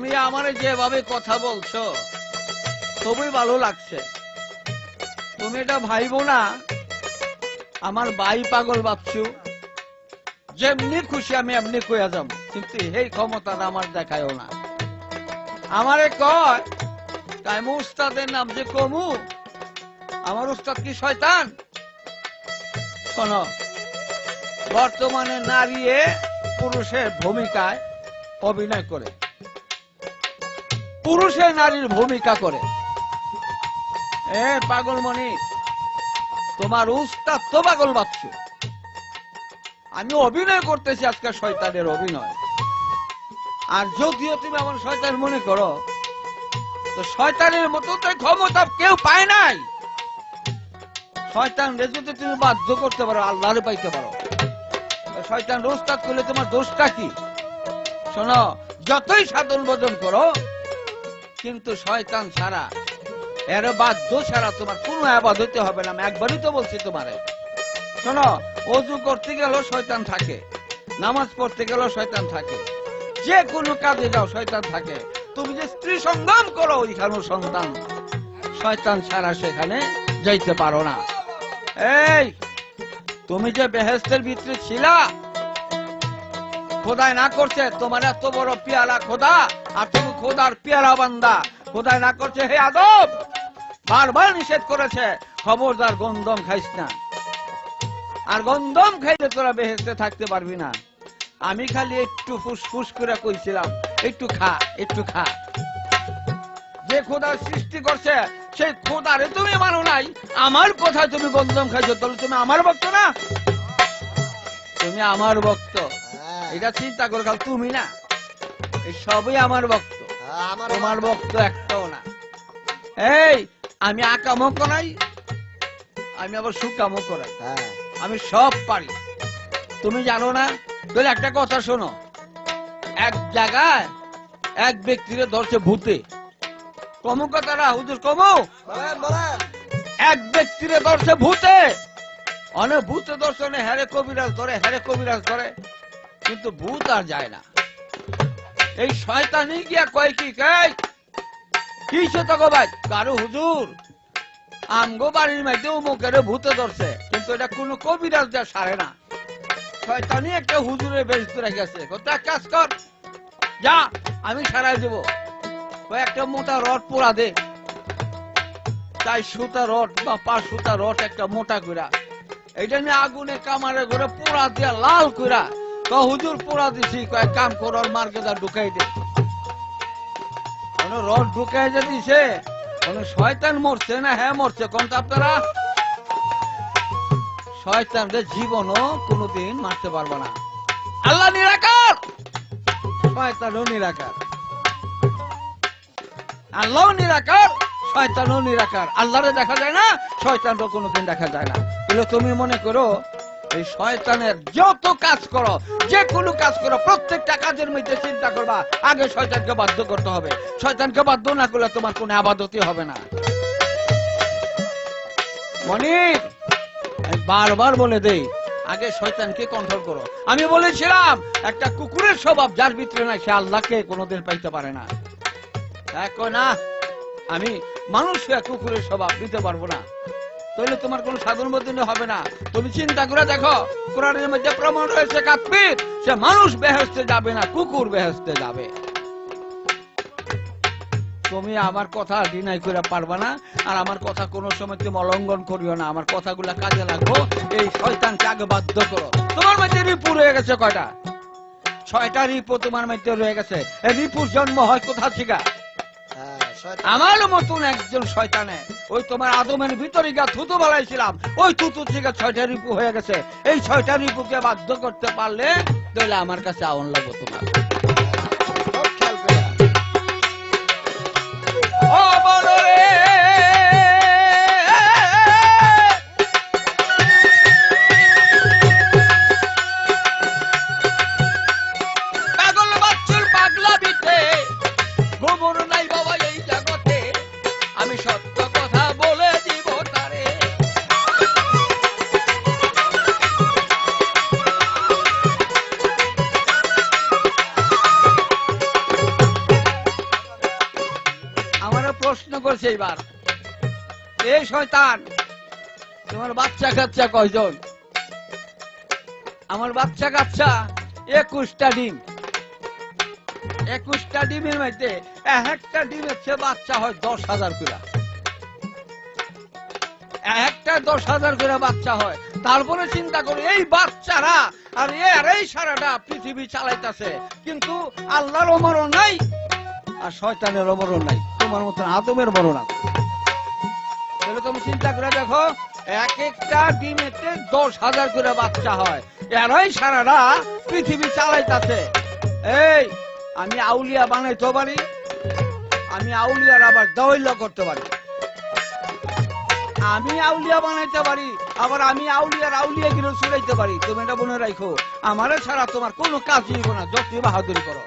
তুমি আমার যেভাবে কথা বলছো, খুবই ভালো লাগছে। তুমি এটা ভাইবো না, আমার ভাই পাগল ভাবছু। যেমনি খুশি আমি এমনি কইয়া যাব কিন্তু এই ক্ষমতাটা আমার দেখায়ও না। আমারে কয় কাইমু উস্তাদের নাম যে কমু, আমার উস্তাদ কি শয়তান? শোনো, বর্তমানে নারীয়ে পুরুষের ভূমিকায় অভিনয় করে। পুরুষে নারীর ভূমিকা করে। এ পাগলমণি তোমার উস্তাদ তো পাগল বাচ্চু। আমি অভিনয় করতেছি আজকে শয়তানের অভিনয়। আর যদিও তুমি আমার শয়তান মনে করো, তো শয়তানের মতো তো ক্ষমতা কেউ পায় নাই। শয়তান রে, যদি তুমি বাধ্য করতে পারো, আল্লাহরে পাইতে পারো। শয়তান রোস্তাদ করলে তোমার দোষটা কি? শোনো, যতই সাধন ভোজন করো কিন্তু শয়তান ছাড়া এর বাধ্য ছাড়া তোমার কোনো আবাদ হইতে হবে না, আমি একবারই তো বলছি তোমারে। শোনো, অজু করতে গেলেও শয়তান থাকে, নামাজ পড়তে গেলেও শয়তান থাকে। যে কোনো কাজে যাও, শয়তান থাকে। তুমি যে স্ত্রী সঙ্গম করো, ওইখানেও সন্তান। শয়তান ছাড়া সেখানে যাইতে পারো না। এই, তুমি যে বেহেস্তের ভিতরে ছিলা খোদায় না করছে, তোমার এত বড় পিয়ালা খোদা, আর তুমি খোদার পিয়ালা বান্দা। খোদায় না করছে, হে আদব, বারবার নিষেধ করেছে, খবরদার গন্ধম খাইস না। আর গন্ধম খাইলে তোরা বেহেস্তে থাকতে পারবি না। আমি খালি একটু ফুসফুস করে কইছিলাম, একটু খা একটু খা। যে খোদার সৃষ্টি করছে, সেই খোদারে তুমি মানো নাই, আমার কথায় তুমি গন্ধম খাইছো, তাহলে তুমি আমার ভক্ত না? তুমি আমার ভক্ত। এটা চিন্তা করে খাল তুমি না এই সবই আমার ভক্ত। আমার তোমার ভক্ত। একটাও না। এই আমি আকামও করাই আমি আবার সুকামও করাই। হ্যাঁ। আমি সব পারি। তুমি জানো না তাহলে একটা কথা শোনো। এক জায়গায় এক ব্যক্তিরে ধরছে ভূতে। কমু কথাটা হুজুর কমু? এক ব্যক্তিরে ধরছে ভূতে। অনেক ভূতে দর্শনে হ্যারে কবিরাজ ধরে হ্যারে কবিরাজ ধরে। কিন্তু ভূত আর যায় না। এই শয়তানি গিয়া কয় কি কয় কি তো ভাই? কারও হুজুর, আমগো বাড়ির মধ্যে উমুকের ভূতে ধরছে, কিন্তু এটা কোনো কবিরাজ যা সারে না। শয়তানি একটা হুজুরের বেশ ধরে গেছে কোথায় কাজ কর, যা, আমি সারাই দেবো। একটা মোটা রড পোড়া দে। তাই সুতা রড বা পাঁচ সুতা রড একটা মোটা কইরা এটা নিয়ে আগুনে কামারে করে পোড়া দিয়া লাল কইরা হুজুর পোড়া দিছি, কয়, কাম করর মার্কেটে ঢুকাই দে। রড ঢুকাই যে দিছে, কোন শয়তান মরছে না হ্যাঁ মরছে, কোনটা আপনারা? শয়তানদের জীবনও কোনোদিন মারতে পারবে না। আল্লাহ নিরাকার! শয়তানও নিরাকার। আল্লাহ নিরাকার, শয়তানও নিরাকার। আল্লাহরে দেখা যায় না শয়তানও কোনোদিন দেখা যায় না। তাহলে তুমি মনে করো এই শয়তানের যত কাজ করো যে কোনো কাজ করো, প্রত্যেকটা কাজের মধ্যে চিন্তা করবা, আগে শয়তানকে বাধ্য করতে হবে। শয়তানকে বাধ্য না করলে তোমার কোনো আবাদতি হবে না। মনির বারবার বলে দেই, আগে শয়তানকে কন্ট্রোল করো। আমি বলেছিলাম, একটা কুকুরের স্বভাব যার ভিতরে নাই, সে আল্লাহকে কোনোদিন পাইতে পারে না। না আমি মানুষ কুকুরের স্বভাব দিতে পারব না। তাহলে তোমার কোনো সাধন বদিন হবে না। তুমি চিন্তা করে দেখো, কোরআনের মধ্যে প্রমাণ রয়েছে কাকপির সে মানুষ বেহেস্তে যাবে না, কুকুর বেহেস্তে যাবে। তুমি আমার কথা ডিনাই করে পারবা না, আর আমার কথা কোনো সময় তুমি অলঙ্ঘন করিও না। আমার কথাগুলা কাজে লাগবো, এই শয়তানকে আগে বাধ্য করো। তোমার মধ্যে রিপু রয়ে গেছে কয়টা? ছয়টা রিপু তোমার মধ্যে রয়ে গেছে। রিপুর জন্ম হয় কোথা থেকে? আমার মতন একজন শয়তানে। ওই তোমার আদমের ভিতরে গা থুতু বালাইছিলাম। ওই থুতু থেকে ছয়টা রিপু হয়ে গেছে। এই ছয়টা রিপুকে বাধ্য করতে পারলে তাহলে আমার কাছে আউন লাগবো তোমার। করছে এইবার। এই শয়তান, তোমার বাচ্চা কাচ্চা কয়জন? আমার বাচ্চা কাচ্চা একুশটা ডিম। একুশটা ডিমের মধ্যে এক একটা ডিমের চেয়ে বাচ্চা হয় দশ হাজার করে। একটা দশ হাজার করে বাচ্চা হয়। তারপরে চিন্তা করি, এই বাচ্চারা আর এ আর এই সারাটা পৃথিবী চালাইতেছে। কিন্তু আল্লাহর অমরণ নাই আর শয়তানের অমরণ নাই। তোমার মতন আদমের মরণ আছে তাহলে তুমি চিন্তা করে দেখো, এক একটা ডিমেতে দশ হাজার করে বাচ্চা হয়। এরাই সারাটা পৃথিবী চালাইতাছে। এই, আমি আউলিয়া বানাইতে পারি, আমি আউলিয়ার আবার দৈল্য করতে পারি। আমি আউলিয়া বানাইতে পারি, আবার আমি আউলিয়ার আউলিয়া গিরে ছুড়াইতে পারি। তুমি এটা মনে রাখো, আমারে ছাড়া তোমার কোনো কাজ হইব না, যতই বাহাদুরি করো।